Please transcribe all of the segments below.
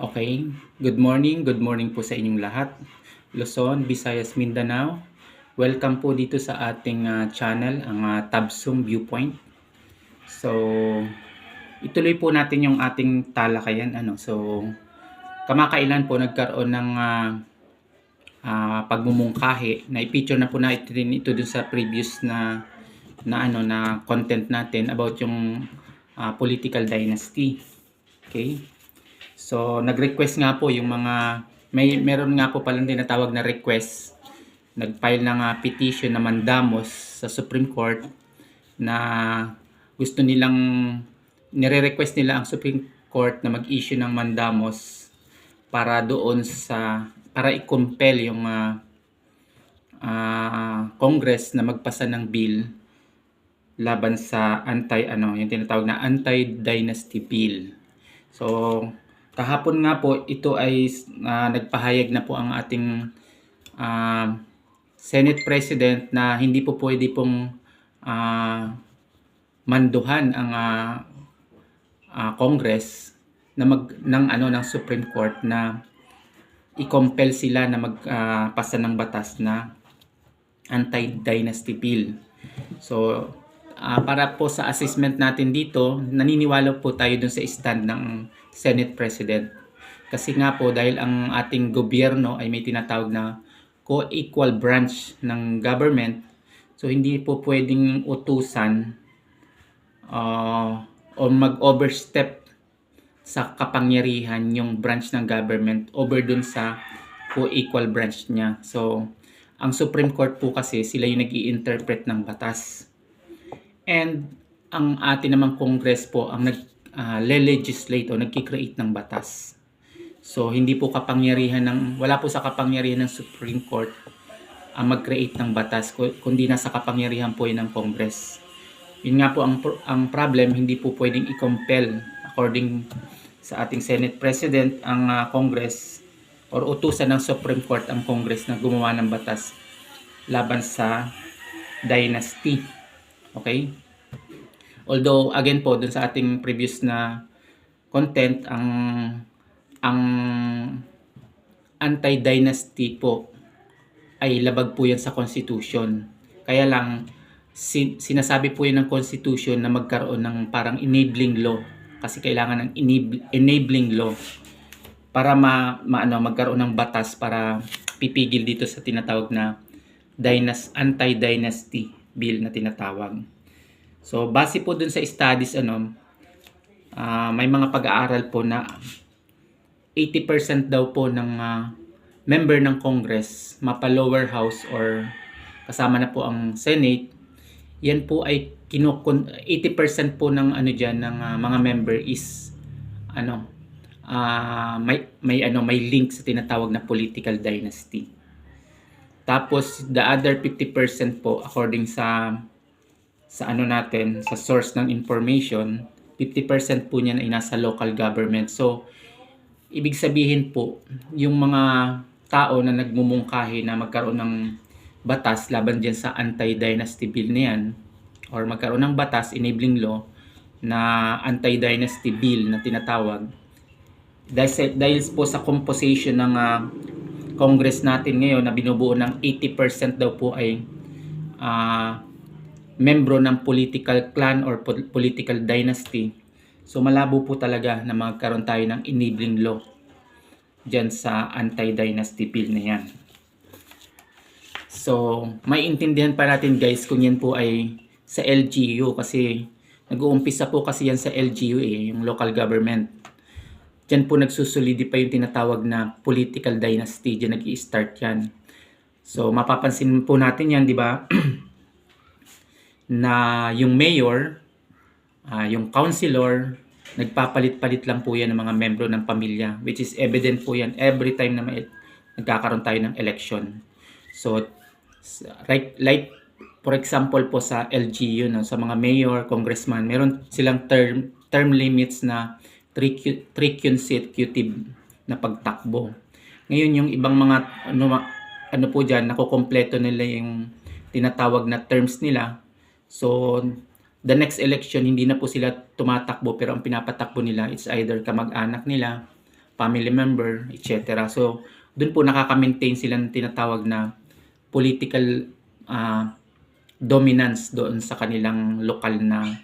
Okay, good morning, good morning po sa inyong lahat. Luzon, Visayas, Mindanao. Welcome po dito sa ating ah, channel, ang uh, Tabsum Viewpoint. So, ituloy po natin yung ating talakayan. Ano? So, kamakailan po nagkaroon ng ah, ah, pagmumungkahi na i-feature na po natin ito dun sa previous na na ano na content natin about yung ah, political dynasty. Okay? So, nag-request nga po yung mga, may meron nga po palang tinatawag na request. Nag-file ng ah, petition na mandamos sa Supreme Court na gusto nilang, nire-request nila ang Supreme Court na mag-issue ng mandamos para doon sa, para i-compel yung ah, ah, Congress na magpasa ng bill laban sa anti ano, yung tinatawag na anti-dynasty bill. So, kahapon nga po ito ay ah, nagpahayag na po ang ating ah, Senate President na hindi po pwede pong ah, manduhan ang ah, ah, Congress na mag ng ano ng Supreme Court na i-compel sila na magpasa ng batas na anti-dynasty bill. So, ah, para po sa assessment natin dito, naniniwala po tayo dun sa stand ng Senate President. Kasi nga po dahil ang ating gobyerno ay may tinatawag na co-equal branch ng government, so hindi po pwedeng utusan ah, o mag-overstep sa kapangyarihan yung branch ng government over dun sa co-equal branch niya. So, ang Supreme Court po kasi sila yung nag interpret ng batas. And ang atin namang Congress po ang nag ah, le-legislate o nagki-create ng batas. So hindi po kapangyarihan ng wala po sa kapangyarihan ng Supreme Court ang mag-create ng batas ku- kundi nasa kapangyarihan po yun ng Congress. Yun nga po ang ang problem hindi po pwedeng i-compel according sa ating Senate President ang ah, Congress or utusan ng Supreme Court ang Congress na gumawa ng batas laban sa dynasty. Okay? Although again po dun sa ating previous na content ang ang anti-dynasty po ay labag po yan sa constitution. Kaya lang sin- sinasabi po yan ng constitution na magkaroon ng parang enabling law kasi kailangan ng enab- enabling law para ma, maano magkaroon ng batas para pipigil dito sa tinatawag na dynas anti-dynasty bill na tinatawag. So base po dun sa studies ano ah, may mga pag-aaral po na 80% daw po ng ah, member ng Congress, mapa lower house or kasama na po ang Senate, yan po ay kinukun 80% po ng ano diyan ng ah, mga member is ano ah, may may ano may link sa tinatawag na political dynasty. Tapos the other 50% po according sa sa ano natin sa source ng information, 50% po niyan ay nasa local government. So ibig sabihin po yung mga tao na nagmumungkahi na magkaroon ng batas laban diyan sa anti-dynasty bill na yan or magkaroon ng batas enabling law na anti-dynasty bill na tinatawag dahil, dahil po sa composition ng ah, Congress natin ngayon na binubuo ng 80% daw po ay ah, membro ng political clan or po- political dynasty. So malabo po talaga na magkaroon tayo ng enabling law dyan sa anti-dynasty bill na yan. So, may intindihan pa natin guys kung yan po ay sa LGU kasi nag-uumpisa po kasi yan sa LGU eh, yung local government. Diyan po nagsusolidify yung tinatawag na political dynasty. Diyan nag start yan. So, mapapansin po natin yan, di ba? na yung mayor, ah, yung councilor, nagpapalit-palit lang po yan ng mga membro ng pamilya. Which is evident po yan every time na may, nagkakaroon tayo ng election. So, right, like, for example po sa LGU, no, sa mga mayor, congressman, meron silang term, term limits na 3 consecutive na pagtakbo. Ngayon yung ibang mga ano, ano po diyan nakokompleto nila yung tinatawag na terms nila. So the next election hindi na po sila tumatakbo pero ang pinapatakbo nila it's either kamag-anak nila, family member, etc. So, doon po nakaka-maintain sila ng tinatawag na political ah, dominance doon sa kanilang lokal na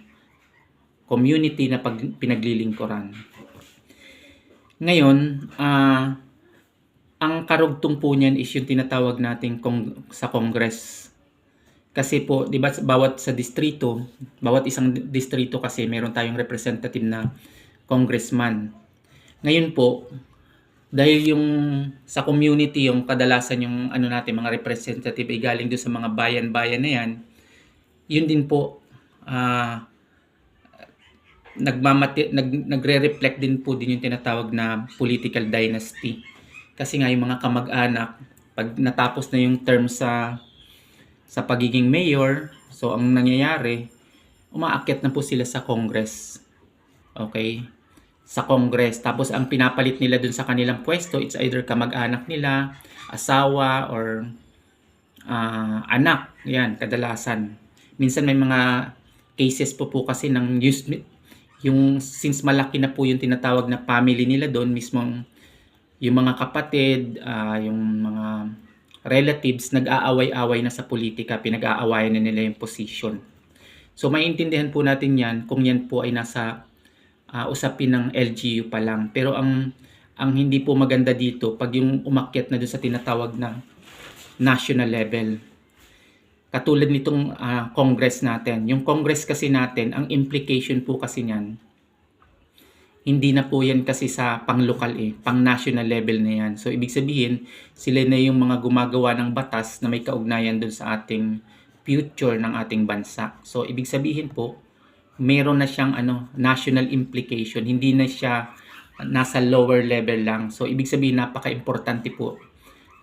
community na pag, pinaglilingkuran. Ngayon, ah, ang karugtong po niyan is yung tinatawag nating kong, sa Congress. Kasi po, di ba, bawat sa distrito, bawat isang distrito kasi meron tayong representative na congressman. Ngayon po, dahil yung sa community, yung kadalasan yung ano natin, mga representative ay galing doon sa mga bayan-bayan na yan, yun din po, ah, nagmamati, nag, nagre-reflect din po din yung tinatawag na political dynasty. Kasi nga yung mga kamag-anak, pag natapos na yung term sa sa pagiging mayor, so ang nangyayari, umaakyat na po sila sa Congress. Okay? Sa Congress. Tapos ang pinapalit nila dun sa kanilang pwesto, it's either kamag-anak nila, asawa, or ah, anak. Yan, kadalasan. Minsan may mga cases po po kasi ng use, yung since malaki na po yung tinatawag na family nila doon mismong yung mga kapatid, ah, yung mga relatives nag-aaway-away na sa politika, pinag-aawayan na nila yung position. So maintindihan po natin yan kung yan po ay nasa ah, usapin ng LGU pa lang. Pero ang ang hindi po maganda dito pag yung umakyat na doon sa tinatawag na national level. Katulad nitong ah, Congress natin. Yung Congress kasi natin, ang implication po kasi niyan, hindi na po yan kasi sa pang-local eh, pang-national level na yan. So, ibig sabihin, sila na yung mga gumagawa ng batas na may kaugnayan dun sa ating future ng ating bansa. So, ibig sabihin po, meron na siyang ano, national implication. Hindi na siya nasa lower level lang. So, ibig sabihin, napaka-importante po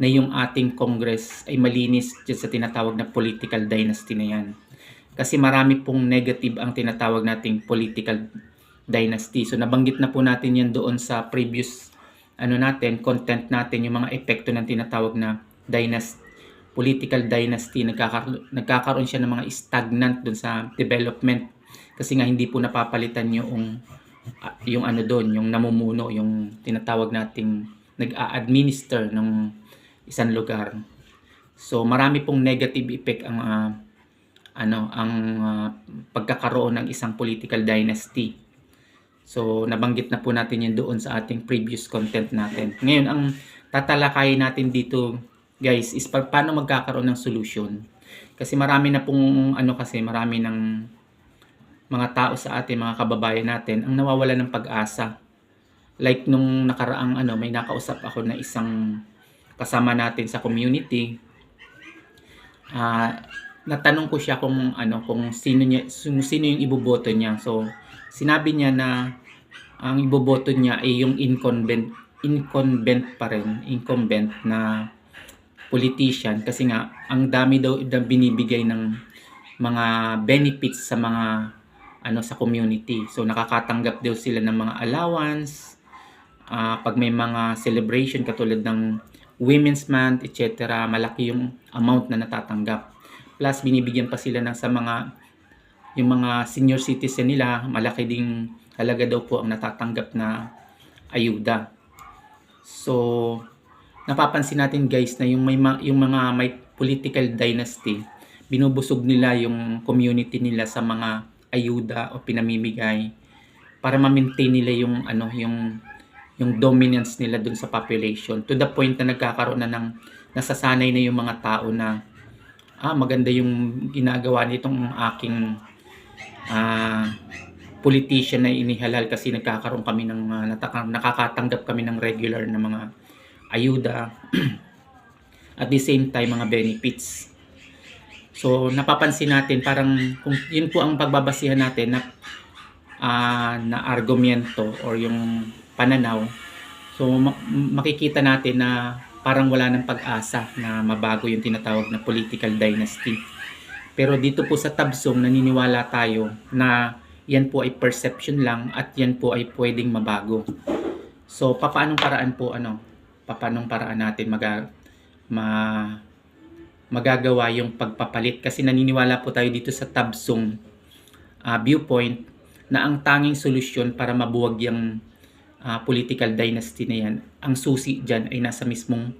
na yung ating Congress ay malinis sa tinatawag na political dynasty na yan. Kasi marami pong negative ang tinatawag nating political dynasty. So nabanggit na po natin yan doon sa previous ano natin, content natin, yung mga epekto ng tinatawag na dynasty, political dynasty. Nagkakaroon, nagkakaroon siya ng mga stagnant doon sa development. Kasi nga hindi po napapalitan yung ah, yung ano doon, yung namumuno, yung tinatawag nating nag-a-administer ng isang lugar. So marami pong negative effect ang ah, ano ang ah, pagkakaroon ng isang political dynasty. So, nabanggit na po natin yun doon sa ating previous content natin. Ngayon, ang tatalakayin natin dito, guys, is pa- paano magkakaroon ng solution. Kasi marami na pong, ano kasi, marami ng mga tao sa atin, mga kababayan natin, ang nawawala ng pag-asa. Like nung nakaraang, ano, may nakausap ako na isang kasama natin sa community. Ah, natanong ko siya kung ano kung sino niya sino yung iboboto niya. So, sinabi niya na ang iboboto niya ay yung incumbent incumbent pa rin, incumbent na politician kasi nga ang dami daw na binibigay ng mga benefits sa mga ano sa community. So nakakatanggap daw sila ng mga allowance ah, pag may mga celebration katulad ng Women's Month, etc. Malaki yung amount na natatanggap. Plus binibigyan pa sila ng sa mga yung mga senior citizen nila, malaki ding halaga daw po ang natatanggap na ayuda. So, napapansin natin guys na yung may ma- yung mga may political dynasty, binubusog nila yung community nila sa mga ayuda o pinamimigay para ma-maintain nila yung ano yung yung dominance nila dun sa population to the point na nagkakaroon na ng nasasanay na yung mga tao na ah maganda yung ginagawa nitong aking ah politician na inihalal kasi nagkakaroon kami ng nataka- nakakatanggap kami ng regular na mga ayuda at the same time mga benefits. So napapansin natin parang kung yun po ang pagbabasihan natin na ah, na argumento or yung pananaw. So ma- makikita natin na parang wala ng pag-asa na mabago yung tinatawag na political dynasty. Pero dito po sa Tabsong, naniniwala tayo na yan po ay perception lang at yan po ay pwedeng mabago. So, papaanong paraan po, ano, papaanong paraan natin mag ma, magagawa yung pagpapalit? Kasi naniniwala po tayo dito sa Tabsong ah, viewpoint na ang tanging solusyon para mabuwag yung ah, political dynasty na yan, ang susi dyan ay nasa mismong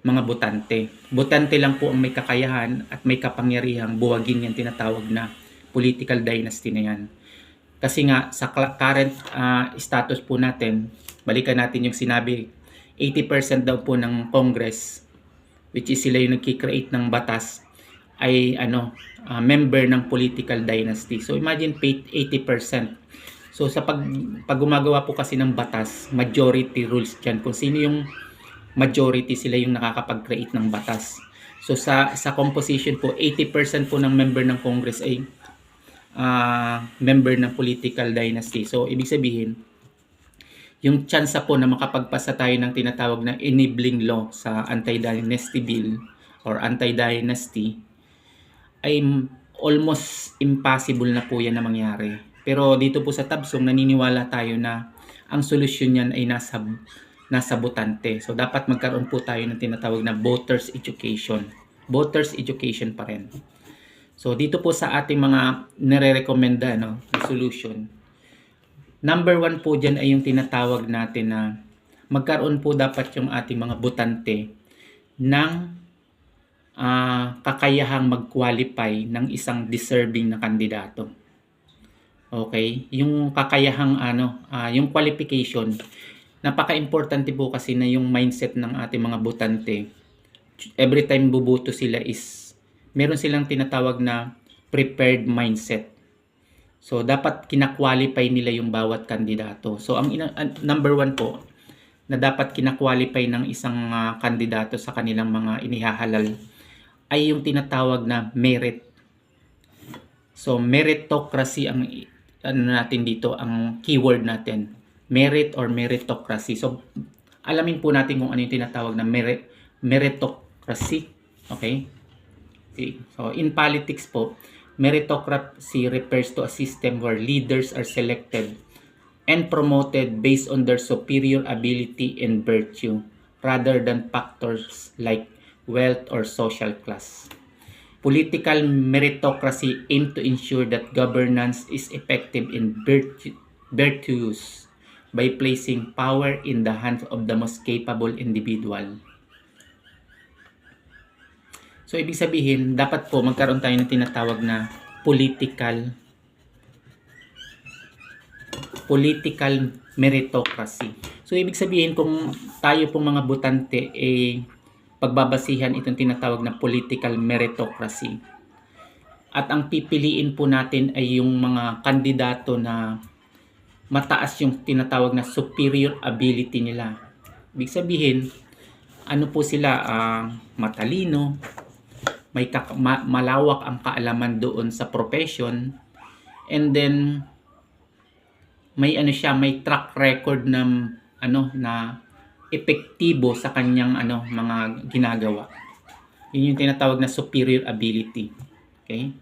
mga botante. Botante lang po ang may kakayahan at may kapangyarihang buwagin yan tinatawag na political dynasty na yan. Kasi nga sa current ah, status po natin, balikan natin yung sinabi, 80% daw po ng Congress, which is sila yung nagki-create ng batas, ay ano, ah, member ng political dynasty. So imagine pa- 80%. So sa pag, pag po kasi ng batas, majority rules dyan. Kung sino yung majority, sila yung nakakapag-create ng batas. So sa sa composition po, 80% po ng member ng Congress ay ah, member ng political dynasty. So ibig sabihin, yung chance po na makapagpasa tayo ng tinatawag na enabling law sa anti-dynasty bill or anti-dynasty ay almost impossible na po yan na mangyari. Pero dito po sa Tabsong, naniniwala tayo na ang solusyon niyan ay nasa nasa botante. So dapat magkaroon po tayo ng tinatawag na voters education. Voters education pa rin. So dito po sa ating mga nire-recommenda no, solution, number one po dyan ay yung tinatawag natin na magkaroon po dapat yung ating mga botante ng ah, kakayahang mag-qualify ng isang deserving na kandidato. Okay? Yung kakayahang ano, ah, yung qualification, napaka-importante po kasi na yung mindset ng ating mga botante. Every time bubuto sila is meron silang tinatawag na prepared mindset. So dapat kina-qualify nila yung bawat kandidato. So ang ina- number one po na dapat kina-qualify ng isang ah, kandidato sa kanilang mga inihahalal ay yung tinatawag na merit. So meritocracy ang ano natin dito ang keyword natin. Merit or meritocracy. So alamin po natin kung ano yung tinatawag na merit meritocracy. Okay? Okay. So in politics po, meritocracy refers to a system where leaders are selected and promoted based on their superior ability and virtue rather than factors like wealth or social class. Political meritocracy aim to ensure that governance is effective and virtu- virtuous by placing power in the hands of the most capable individual. So, ibig sabihin, dapat po magkaroon tayo ng tinatawag na political political meritocracy. So, ibig sabihin, kung tayo pong mga botante, eh, pagbabasihan itong tinatawag na political meritocracy. At ang pipiliin po natin ay yung mga kandidato na mataas yung tinatawag na superior ability nila. Ibig sabihin, ano po sila, ah, matalino, may kak- ma- malawak ang kaalaman doon sa profession, and then may ano siya, may track record ng ano na epektibo sa kanyang ano mga ginagawa. Yun yung tinatawag na superior ability. Okay?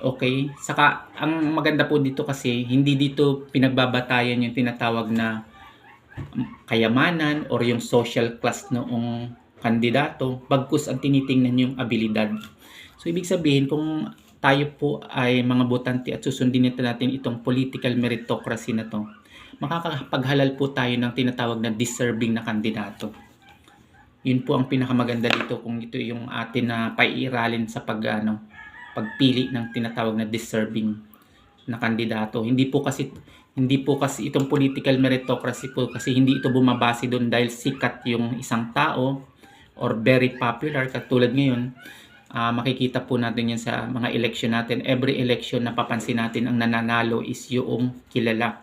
Okay, saka ang maganda po dito kasi hindi dito pinagbabatayan yung tinatawag na kayamanan or yung social class noong kandidato, bagkus ang tinitingnan yung abilidad. So ibig sabihin kung tayo po ay mga botante at susundin nito natin itong political meritocracy na to, makakapaghalal po tayo ng tinatawag na deserving na kandidato. Yun po ang pinakamaganda dito kung ito yung atin na paiiralin sa pag ano, pagpili ng tinatawag na deserving na kandidato. Hindi po kasi hindi po kasi itong political meritocracy po kasi hindi ito bumabase doon dahil sikat yung isang tao or very popular katulad ngayon ah, makikita po natin yan sa mga election natin every election na papansin natin ang nananalo is yung kilala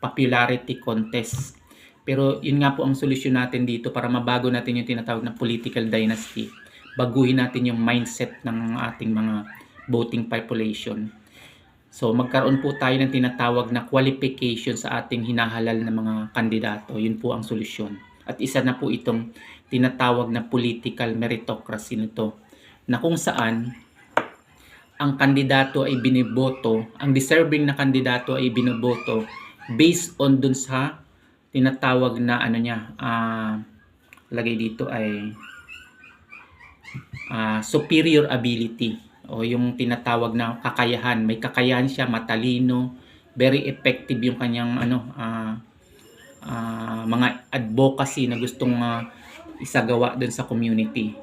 popularity contest pero yun nga po ang solusyon natin dito para mabago natin yung tinatawag na political dynasty baguhin natin yung mindset ng ating mga voting population So magkaroon po tayo ng tinatawag na qualification sa ating hinahalal na mga kandidato. Yun po ang solusyon. At isa na po itong tinatawag na political meritocracy nito na kung saan ang kandidato ay biniboto, ang deserving na kandidato ay binoboto based on dun sa tinatawag na ano niya, ah lagay dito ay ah, superior ability o yung tinatawag na kakayahan. May kakayahan siya, matalino, very effective yung kanyang ano, ah, ah, mga advocacy na gustong ah, isagawa dun sa community.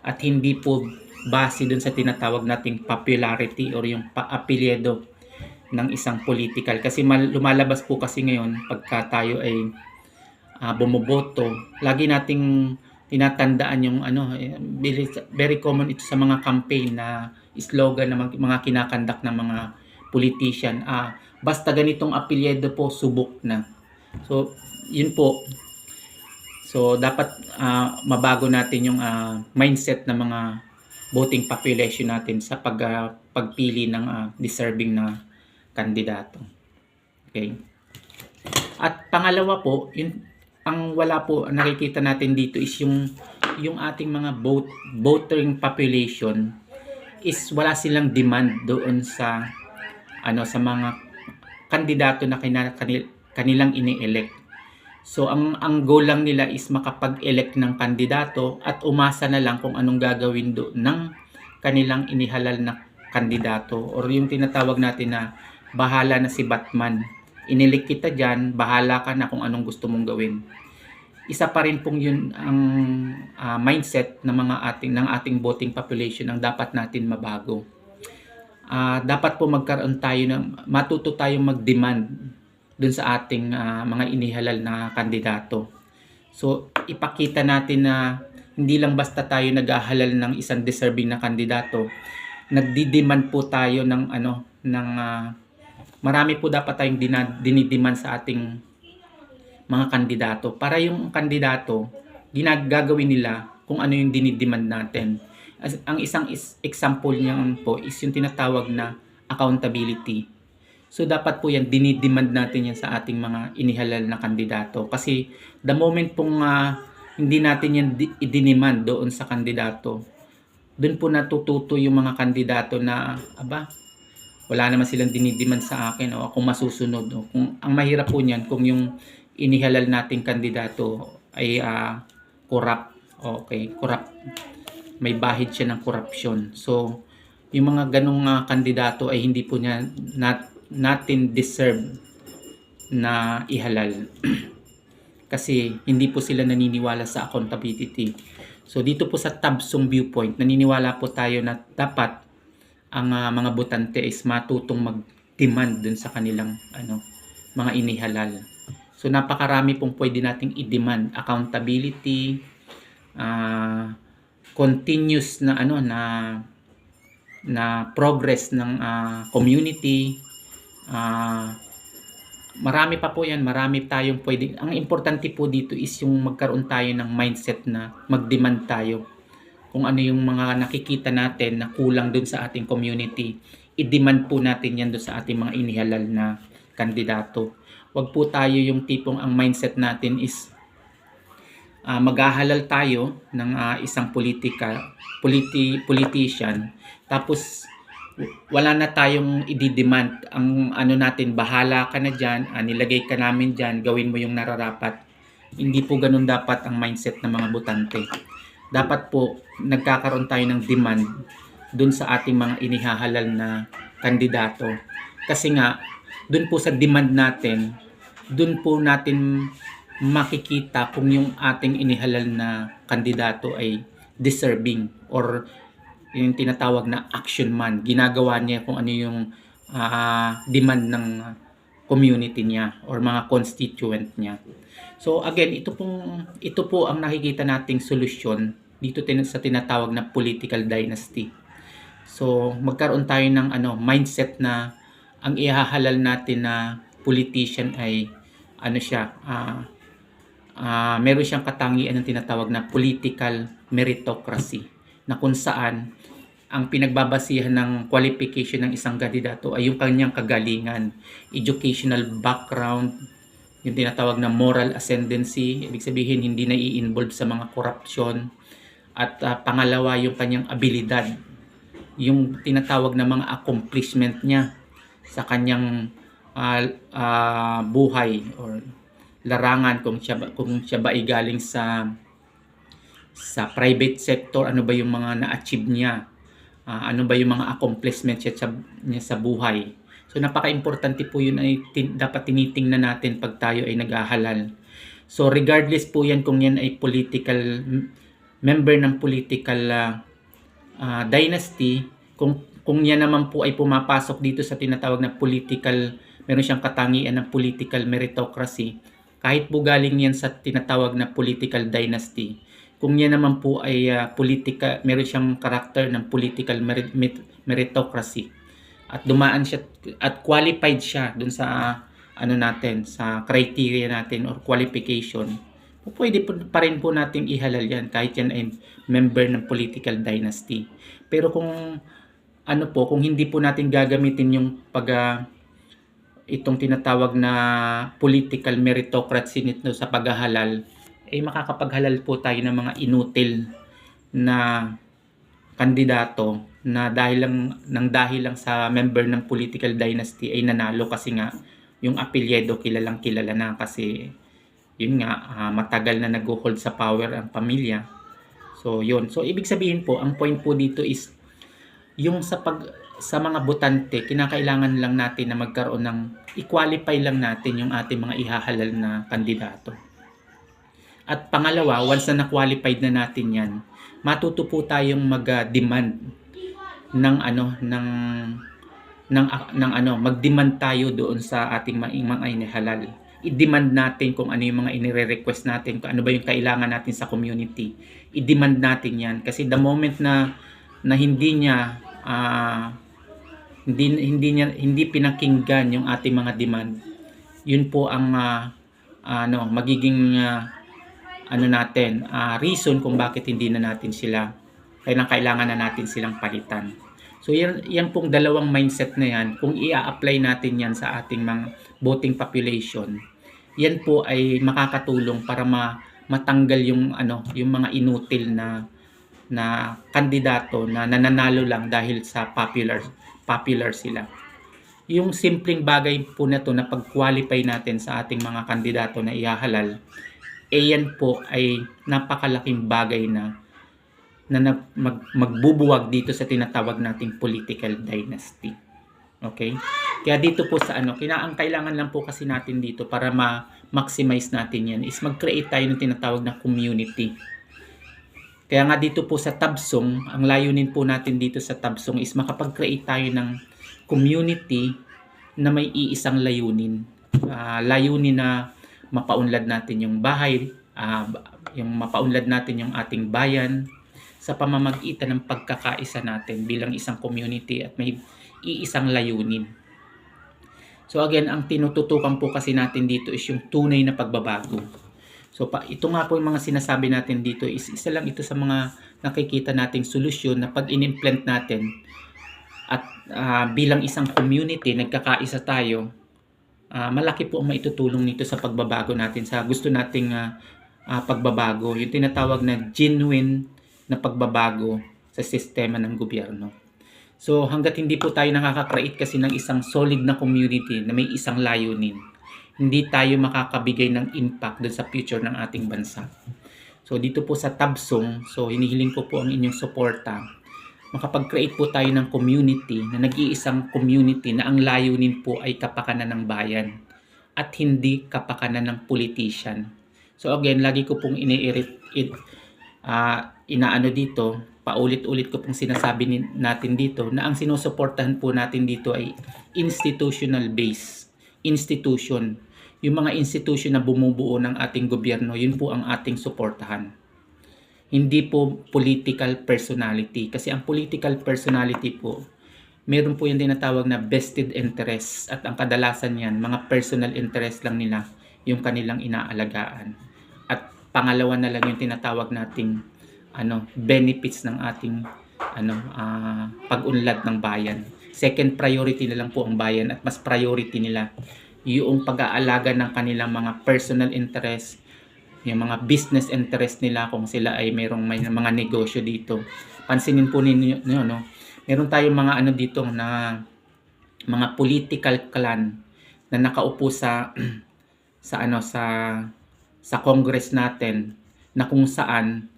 At hindi po base dun sa tinatawag nating popularity or yung pa-apelyedo ng isang political. Kasi mal- lumalabas po kasi ngayon pagka tayo ay ah, bumoboto lagi nating tinatandaan yung ano eh, very, common ito sa mga campaign na slogan ng mga, mga kinakandak ng mga politician ah basta ganitong apelyido po subok na. So yun po so dapat ah, mabago natin yung ah, mindset ng mga voting population natin sa pag ah, pagpili ng ah, deserving na kandidato okay at pangalawa po yun ang wala po nakikita natin dito is yung yung ating mga vote voting population is wala silang demand doon sa ano sa mga kandidato na kanilang ini-elect. So ang ang goal lang nila is makapag-elect ng kandidato at umasa na lang kung anong gagawin do ng kanilang inihalal na kandidato or yung tinatawag natin na bahala na si Batman. Inilik kita diyan, bahala ka na kung anong gusto mong gawin. Isa pa rin pong yun ang ah, mindset ng mga ating ng ating voting population ang dapat natin mabago. Ah, dapat po magkaroon tayo ng matuto tayong mag-demand dun sa ating ah, mga inihalal na kandidato. So ipakita natin na hindi lang basta tayo naghahalal ng isang deserving na kandidato, nagdi-demand po tayo ng ano ng ah, marami po dapat tayong dinidemand sa ating mga kandidato para yung kandidato ginagagawin nila kung ano yung dinidemand natin. As, ang isang is, example niyan po is yung tinatawag na accountability. So dapat po yan dinidemand natin yan sa ating mga inihalal na kandidato kasi the moment pong ah, hindi natin yan di- idiniman doon sa kandidato, doon po natututo yung mga kandidato na aba wala naman silang dinidiman sa akin o ako masusunod. O kung ang mahirap po niyan kung yung inihalal nating kandidato ay ah, corrupt. Okay, corrupt. May bahid siya ng korupsyon. So, yung mga ganong ah, kandidato ay hindi po niya nat, natin deserve na ihalal. Kasi hindi po sila naniniwala sa accountability. So, dito po sa Tabsong viewpoint, naniniwala po tayo na dapat ang ah, mga botante is matutong mag-demand dun sa kanilang ano mga inihalal. So napakarami pong pwede nating i-demand accountability, ah, continuous na ano na na progress ng ah, community. Ah, marami pa po 'yan, marami tayong pwede. Ang importante po dito is yung magkaroon tayo ng mindset na mag-demand tayo kung ano yung mga nakikita natin na kulang dun sa ating community, i-demand po natin yan dun sa ating mga inihalal na kandidato. Huwag po tayo yung tipong ang mindset natin is ah, maghahalal tayo ng ah, isang politika, politi, politician, tapos wala na tayong i-demand. Ang ano natin, bahala ka na dyan, ah, nilagay ka namin dyan, gawin mo yung nararapat. Hindi po ganun dapat ang mindset ng mga botante dapat po nagkakaroon tayo ng demand dun sa ating mga inihahalal na kandidato. Kasi nga, dun po sa demand natin, dun po natin makikita kung yung ating inihalal na kandidato ay deserving or yung tinatawag na action man. Ginagawa niya kung ano yung ah, demand ng community niya or mga constituent niya. So again, ito pong ito po ang nakikita nating solusyon dito tin sa tinatawag na political dynasty. So magkaroon tayo ng ano mindset na ang ihahalal natin na politician ay ano siya ah ah, meron siyang katangian ng tinatawag na political meritocracy na kung saan ang pinagbabasihan ng qualification ng isang kandidato ay yung kanyang kagalingan, educational background, yung tinatawag na moral ascendancy, ibig sabihin hindi na i-involve sa mga korupsyon, at ah, pangalawa yung kanyang abilidad, yung tinatawag na mga accomplishment niya sa kanyang ah, ah, buhay or larangan kung siya kung siya ba ay galing sa sa private sector ano ba yung mga na-achieve niya? Ah, ano ba yung mga accomplishment niya sa, niya sa buhay? So napaka-importante po yun ay tin- dapat tinitingnan natin pag tayo ay naghahalal. So regardless po yan kung yan ay political member ng political ah, ah, dynasty, kung kung yan naman po ay pumapasok dito sa tinatawag na political, meron siyang katangian ng political meritocracy, kahit po galing yan sa tinatawag na political dynasty, kung yan naman po ay ah, politika, meron siyang karakter ng political merit- merit- meritocracy. At dumaan siya at qualified siya dun sa ano natin sa criteria natin or qualification. Pwede po, pa rin po nating ihalal yan kahit yan ay member ng political dynasty. Pero kung ano po kung hindi po natin gagamitin yung pag ah, itong tinatawag na political meritocracy nito sa paghahalal eh makakapaghalal po tayo ng mga inutil na kandidato na dahil lang nang dahil lang sa member ng political dynasty ay nanalo kasi nga yung apelyido kilalang kilala na kasi yun nga ah, matagal na nag-hold sa power ang pamilya. So yun. So ibig sabihin po ang point po dito is yung sa pag sa mga botante kinakailangan lang natin na magkaroon ng i-qualify lang natin yung ating mga ihahalal na kandidato. At pangalawa, once na na-qualified na natin 'yan, matuto po tayong mag-demand ng ano ng ng ng ano mag-demand tayo doon sa ating mga inihalal i-demand natin kung ano yung mga inire-request natin kung ano ba yung kailangan natin sa community. I-demand natin yan. Kasi the moment na na hindi niya ah, hindi hindi niya hindi pinakinggan yung ating mga demand yun po ang ah, ano magiging ah, ano natin ah, reason kung bakit hindi na natin sila kailangan kailangan na natin silang palitan. So yan, yan pong dalawang mindset na yan, kung i-apply natin yan sa ating mga voting population, yan po ay makakatulong para ma, matanggal yung ano, yung mga inutil na na kandidato na nananalo lang dahil sa popular popular sila. Yung simpleng bagay po na to na pag-qualify natin sa ating mga kandidato na ihahalal, eh yan po ay napakalaking bagay na na mag, magbubuwag dito sa tinatawag nating political dynasty. Okay? Kaya dito po sa ano, kinaang kailangan lang po kasi natin dito para ma-maximize natin yan is mag-create tayo ng tinatawag na community. Kaya nga dito po sa Tabsong, ang layunin po natin dito sa Tabsong is makapag-create tayo ng community na may iisang layunin. Ah, layunin na mapaunlad natin yung bahay, ah, yung mapaunlad natin yung ating bayan, sa pamamagitan ng pagkakaisa natin bilang isang community at may iisang layunin. So again, ang tinututukan po kasi natin dito is yung tunay na pagbabago. So pa, ito nga po yung mga sinasabi natin dito is isa lang ito sa mga nakikita nating solusyon na pag in-implement natin at ah, bilang isang community, nagkakaisa tayo, ah, malaki po ang maitutulong nito sa pagbabago natin sa gusto nating ah, ah, pagbabago, yung tinatawag na genuine na pagbabago sa sistema ng gobyerno. So hanggat hindi po tayo nakaka-create kasi ng isang solid na community na may isang layunin, hindi tayo makakabigay ng impact dun sa future ng ating bansa. So dito po sa Tabsong, so hinihiling ko po ang inyong suporta. Makapag-create po tayo ng community na nag-iisang community na ang layunin po ay kapakanan ng bayan at hindi kapakanan ng politician. So again, lagi ko pong ini-irrit it, ah, inaano dito, paulit-ulit ko pong sinasabi natin dito na ang sinusuportahan po natin dito ay institutional base, institution. Yung mga institution na bumubuo ng ating gobyerno, yun po ang ating suportahan. Hindi po political personality. Kasi ang political personality po, meron po yung tinatawag na vested interest at ang kadalasan yan, mga personal interest lang nila yung kanilang inaalagaan. At pangalawa na lang yung tinatawag nating ano benefits ng ating ano ah, pag-unlad ng bayan. Second priority na lang po ang bayan at mas priority nila yung pag-aalaga ng kanilang mga personal interest, yung mga business interest nila kung sila ay mayroong may mga negosyo dito. Pansinin po ninyo no, no. Meron tayong mga ano dito na mga political clan na nakaupo sa sa ano sa sa Congress natin na kung saan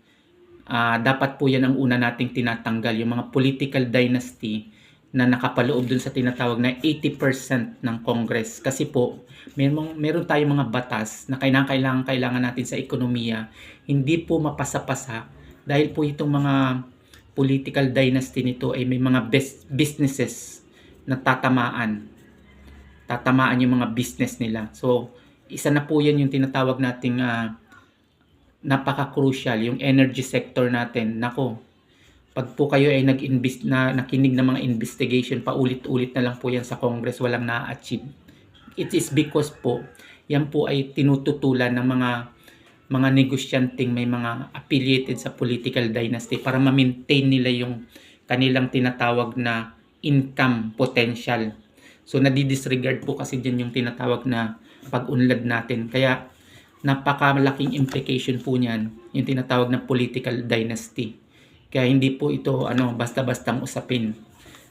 ah, dapat po yan ang una nating tinatanggal yung mga political dynasty na nakapaloob dun sa tinatawag na 80% ng Congress. Kasi po, meron, meron tayong mga batas na kailangan, kailangan natin sa ekonomiya, hindi po mapasa-pasa dahil po itong mga political dynasty nito ay may mga best businesses na tatamaan. Tatamaan yung mga business nila. So, isa na po yan yung tinatawag nating ah, napaka-crucial, yung energy sector natin. Nako, pag po kayo ay nag-invest na nakinig ng mga investigation paulit-ulit na lang po yan sa Congress walang na-achieve. It is because po yan po ay tinututulan ng mga mga negosyanteng may mga affiliated sa political dynasty para ma-maintain nila yung kanilang tinatawag na income potential. So nadi-disregard po kasi dyan yung tinatawag na pag-unlad natin. Kaya napakalaking implication po niyan yung tinatawag na political dynasty. Kaya hindi po ito ano basta-bastang usapin.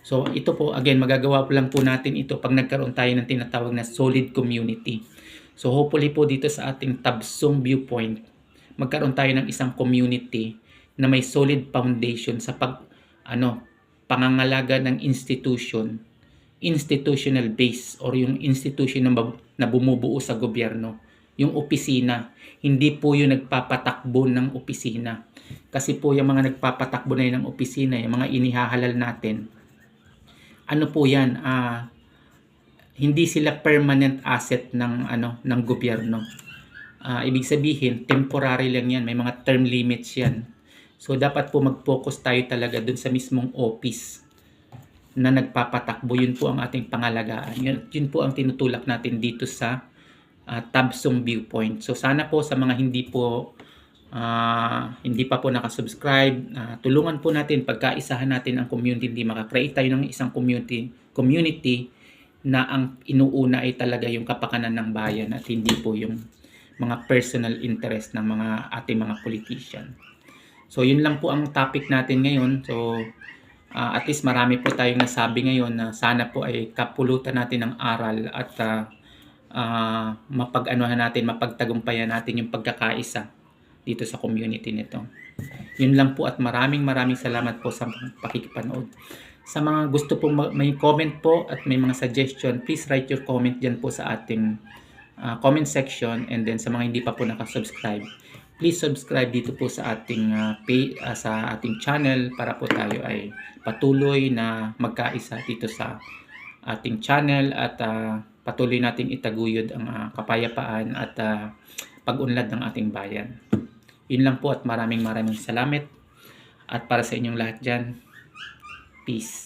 So ito po again magagawa po lang po natin ito pag nagkaroon tayo ng tinatawag na solid community. So hopefully po dito sa ating Tabsong viewpoint magkaroon tayo ng isang community na may solid foundation sa pag ano pangangalaga ng institution institutional base or yung institution na, bumubuo sa gobyerno yung opisina hindi po yung nagpapatakbo ng opisina kasi po yung mga nagpapatakbo na yun ng opisina, yung mga inihahalal natin, ano po yan, ah, hindi sila permanent asset ng ano ng gobyerno. Ah, ibig sabihin, temporary lang yan, may mga term limits yan. So dapat po mag-focus tayo talaga dun sa mismong office na nagpapatakbo. Yun po ang ating pangalagaan. Yun, yun po ang tinutulak natin dito sa ah, Tabsong Viewpoint. So sana po sa mga hindi po ah, hindi pa po nakasubscribe, ah, tulungan po natin pagkaisahan natin ang community, hindi makakreate tayo ng isang community, community na ang inuuna ay talaga yung kapakanan ng bayan at hindi po yung mga personal interest ng mga ating mga politician. So yun lang po ang topic natin ngayon. So ah, at least marami po tayong nasabi ngayon na sana po ay kapulutan natin ng aral at ah, ah, mapag-anuhan natin, mapagtagumpayan natin yung pagkakaisa dito sa community nito. Yun lang po at maraming maraming salamat po sa pakikipanood. Sa mga gusto pong ma- may comment po at may mga suggestion, please write your comment dyan po sa ating ah, comment section and then sa mga hindi pa po nakasubscribe, please subscribe dito po sa ating ah, pay, ah, sa ating channel para po tayo ay patuloy na magkaisa dito sa ating channel at ah, patuloy nating itaguyod ang ah, kapayapaan at ah, pag-unlad ng ating bayan. Yun lang po at maraming maraming salamat at para sa inyong lahat dyan. Peace.